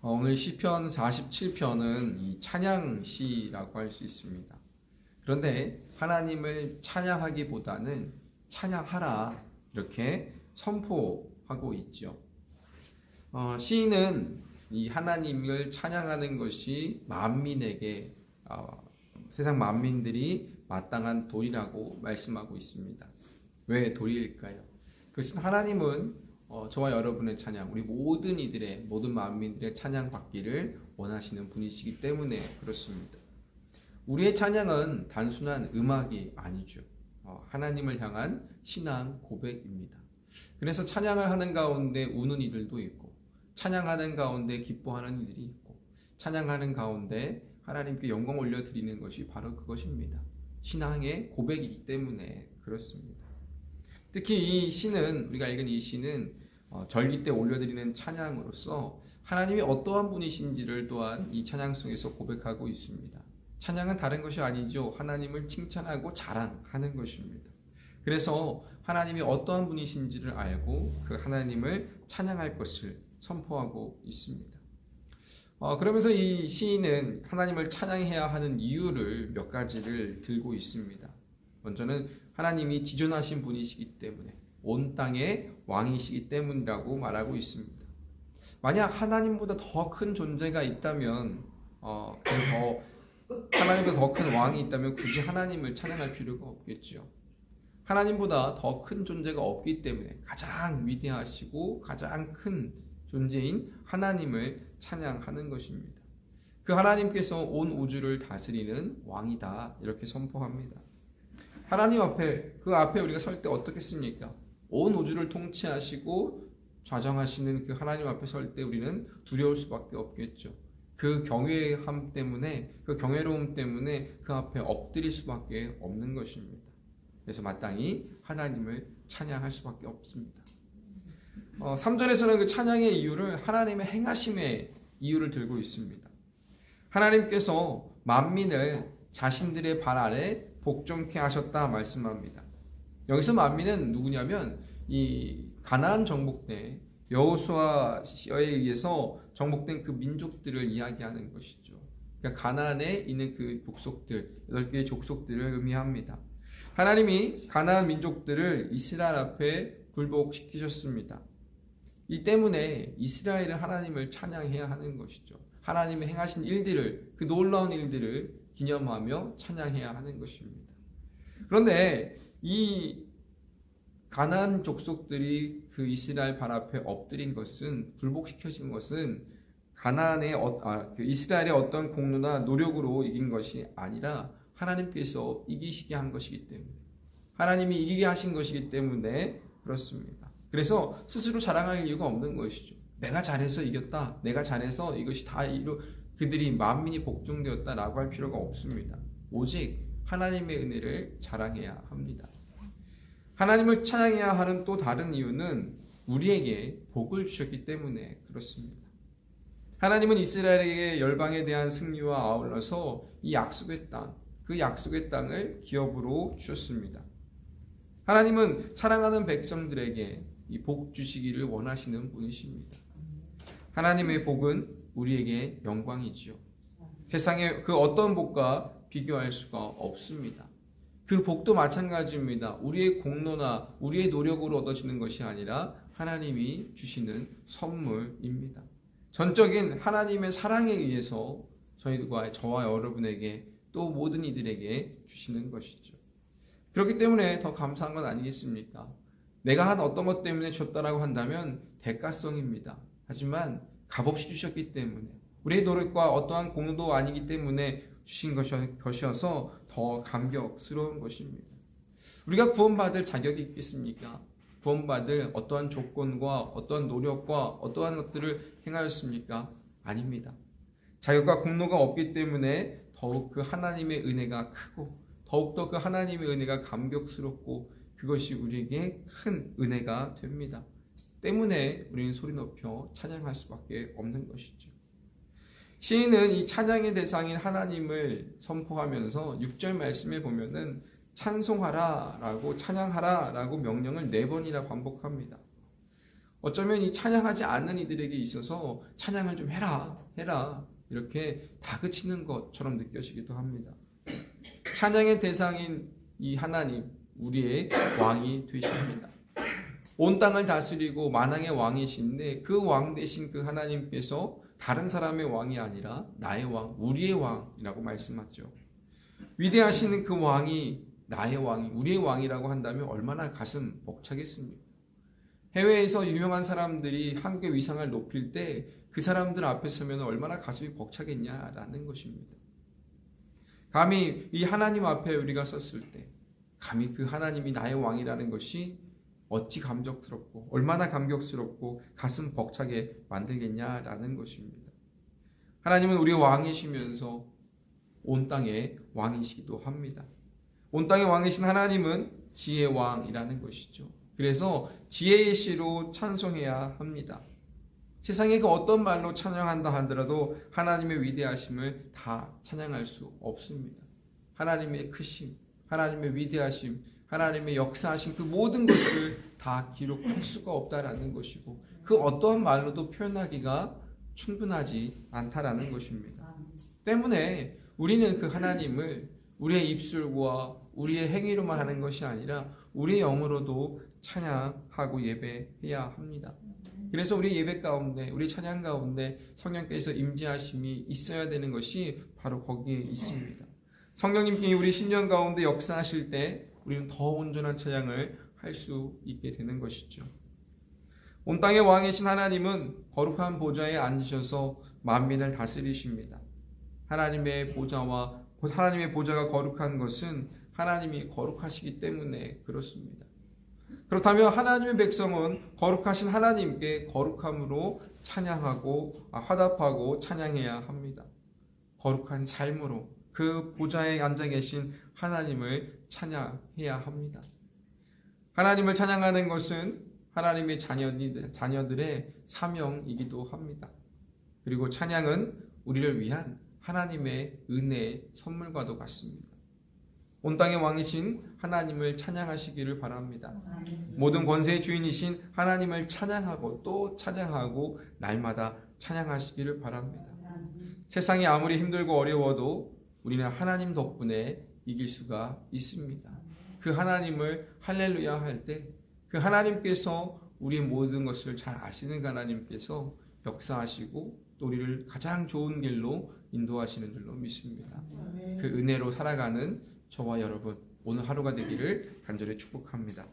어, 오늘 시편 47편은 이 찬양 시라고 할 수 있습니다. 그런데 하나님을 찬양하기보다는 찬양하라 이렇게 선포하고 있죠. 어, 시인은 이 하나님을 찬양하는 것이 만민에게 어, 세상 만민들이 마땅한 도리라고 말씀하고 있습니다. 왜 도리일까요? 그것은 하나님은 어, 저와 여러분의 찬양, 우리 모든 이들의 모든 만민들의 찬양 받기를 원하시는 분이시기 때문에 그렇습니다. 우리의 찬양은 단순한 음악이 아니죠. 어, 하나님을 향한 신앙 고백입니다. 그래서 찬양을 하는 가운데 우는 이들도 있고, 찬양하는 가운데 기뻐하는 이들이 있고, 찬양하는 가운데 하나님께 영광 올려드리는 것이 바로 그것입니다. 신앙의 고백이기 때문에 그렇습니다. 특히 이 시는 우리가 읽은 이 시는 어, 절기 때 올려드리는 찬양으로서 하나님이 어떠한 분이신지를 또한 이 찬양 속에서 고백하고 있습니다. 찬양은 다른 것이 아니죠. 하나님을 칭찬하고 자랑하는 것입니다. 그래서 하나님이 어떠한 분이신지를 알고 그 하나님을 찬양할 것을 선포하고 있습니다. 어, 그러면서 이 시인은 하나님을 찬양해야 하는 이유를 몇 가지를 들고 있습니다. 먼저는 하나님이 지존하신 분이시기 때문에 온 땅의 왕이시기 때문이라고 말하고 있습니다. 만약 하나님보다 더 큰 존재가 있다면, 어, 더 하나님보다 더 큰 왕이 있다면 굳이 하나님을 찬양할 필요가 없겠죠. 하나님보다 더 큰 존재가 없기 때문에 가장 위대하시고 가장 큰 존재인 하나님을 찬양하는 것입니다. 그 하나님께서 온 우주를 다스리는 왕이다 이렇게 선포합니다. 하나님 앞에 그 앞에 우리가 설 때 어떻겠습니까? 온 우주를 통치하시고 좌정하시는 그 하나님 앞에 설 때 우리는 두려울 수밖에 없겠죠. 그 경외함 때문에 그 경외로움 때문에 그 앞에 엎드릴 수밖에 없는 것입니다. 그래서 마땅히 하나님을 찬양할 수밖에 없습니다. 어, 3절에서는 그 찬양의 이유를 하나님의 행하심의 이유를 들고 있습니다. 하나님께서 만민을 자신들의 발 아래 복종케 하셨다 말씀합니다. 여기서 만민은 누구냐면 이 가나안 정복 때 여호수아에 의해서 정복된 그 민족들을 이야기하는 것이죠. 그러니까 가나안에 있는 그 족속들, 여덟 개의 족속들을 의미합니다. 하나님이 가나안 민족들을 이스라엘 앞에 굴복시키셨습니다. 이 때문에 이스라엘은 하나님을 찬양해야 하는 것이죠. 하나님의 행하신 일들을 그 놀라운 일들을 기념하며 찬양해야 하는 것입니다. 그런데 이 가나안 족속들이 그 이스라엘 발 앞에 엎드린 것은 굴복시켜진 것은 가나안의 어, 아, 그 이스라엘의 어떤 공로나 노력으로 이긴 것이 아니라 하나님께서 이기시게 한 것이기 때문에 하나님이 이기게 하신 것이기 때문에 그렇습니다. 그래서 스스로 자랑할 이유가 없는 것이죠. 내가 잘해서 이겼다. 내가 잘해서 이것이 다 이루 그들이 만민이 복종되었다라고 할 필요가 없습니다. 오직 하나님의 은혜를 자랑해야 합니다. 하나님을 찬양해야 하는 또 다른 이유는 우리에게 복을 주셨기 때문에 그렇습니다. 하나님은 이스라엘에게 열방에 대한 승리와 아울러서 이 약속의 땅, 그 약속의 땅을 기업으로 주셨습니다. 하나님은 사랑하는 백성들에게 이 복 주시기를 원하시는 분이십니다. 하나님의 복은 우리에게 영광이지요. 세상의 그 어떤 복과 비교할 수가 없습니다. 그 복도 마찬가지입니다. 우리의 공로나 우리의 노력으로 얻어지는 것이 아니라 하나님이 주시는 선물입니다. 전적인 하나님의 사랑에 의해서 저희들과 저와 여러분에게 또 모든 이들에게 주시는 것이죠. 그렇기 때문에 더 감사한 건 아니겠습니까? 내가 한 어떤 것 때문에 줬다라고 한다면 대가성입니다. 하지만 값없이 주셨기 때문에 우리의 노력과 어떠한 공도 아니기 때문에 주신 것이어서 더 감격스러운 것입니다. 우리가 구원받을 자격이 있겠습니까? 구원받을 어떠한 조건과 어떠한 노력과 어떠한 것들을 행하였습니까? 아닙니다. 자격과 공로가 없기 때문에 더욱 그 하나님의 은혜가 크고 더욱더 그 하나님의 은혜가 감격스럽고 그것이 우리에게 큰 은혜가 됩니다. 때문에 우리는 소리 높여 찬양할 수밖에 없는 것이죠. 시인은 이 찬양의 대상인 하나님을 선포하면서 6절 말씀에 보면은 찬송하라 라고 찬양하라 라고 명령을 네 번이나 반복합니다. 어쩌면 이 찬양하지 않는 이들에게 있어서 찬양을 좀 해라, 해라 이렇게 다그치는 것처럼 느껴지기도 합니다. 찬양의 대상인 이 하나님, 우리의 왕이 되십니다. 온 땅을 다스리고 만왕의 왕이신데 그 왕 대신 그 하나님께서 다른 사람의 왕이 아니라 나의 왕, 우리의 왕이라고 말씀하죠. 위대하신 그 왕이 나의 왕이 우리의 왕이라고 한다면 얼마나 가슴 벅차겠습니까? 해외에서 유명한 사람들이 한국의 위상을 높일 때 그 사람들 앞에 서면 얼마나 가슴이 벅차겠냐라는 것입니다. 감히 이 하나님 앞에 우리가 섰을 때, 감히 그 하나님이 나의 왕이라는 것이 어찌 감격스럽고 얼마나 감격스럽고 가슴 벅차게 만들겠냐라는 것입니다. 하나님은 우리의 왕이시면서 온 땅의 왕이시기도 합니다. 온 땅의 왕이신 하나님은 지혜의 왕이라는 것이죠. 그래서 지혜의 시로 찬송해야 합니다. 세상에 그 어떤 말로 찬양한다 하더라도 하나님의 위대하심을 다 찬양할 수 없습니다. 하나님의 크심, 하나님의 위대하심, 하나님의 역사하심 그 모든 것을 다 기록할 수가 없다라는 것이고 그 어떠한 말로도 표현하기가 충분하지 않다라는 것입니다. 때문에 우리는 그 하나님을 우리의 입술과 우리의 행위로만 하는 것이 아니라 우리의 영으로도 찬양하고 예배해야 합니다. 그래서 우리 예배 가운데, 우리 찬양 가운데 성령께서 임재하심이 있어야 되는 것이 바로 거기에 있습니다. 성령님께 우리 심령 가운데 역사하실 때 우리는 더 온전한 찬양을 할 수 있게 되는 것이죠. 온 땅의 왕이신 하나님은 거룩한 보좌에 앉으셔서 만민을 다스리십니다. 하나님의 보좌와 하나님의 보좌가 거룩한 것은 하나님이 거룩하시기 때문에 그렇습니다. 그렇다면 하나님의 백성은 거룩하신 하나님께 거룩함으로 찬양하고 아, 화답하고 찬양해야 합니다. 거룩한 삶으로 그 보좌에 앉아 계신 하나님을 찬양해야 합니다. 하나님을 찬양하는 것은 하나님의 자녀들, 자녀들의 사명이기도 합니다. 그리고 찬양은 우리를 위한 하나님의 은혜의 선물과도 같습니다. 온 땅의 왕이신 하나님을 찬양하시기를 바랍니다. 모든 권세의 주인이신 하나님을 찬양하고 또 찬양하고 날마다 찬양하시기를 바랍니다. 세상이 아무리 힘들고 어려워도 우리는 하나님 덕분에 이길 수가 있습니다. 그 하나님을 할렐루야 할 때 그 하나님께서 우리 모든 것을 잘 아시는 그 하나님께서 역사하시고 또 우리를 가장 좋은 길로 인도하시는 줄로 믿습니다. 그 은혜로 살아가는 저와 여러분 오늘 하루가 되기를 간절히 축복합니다.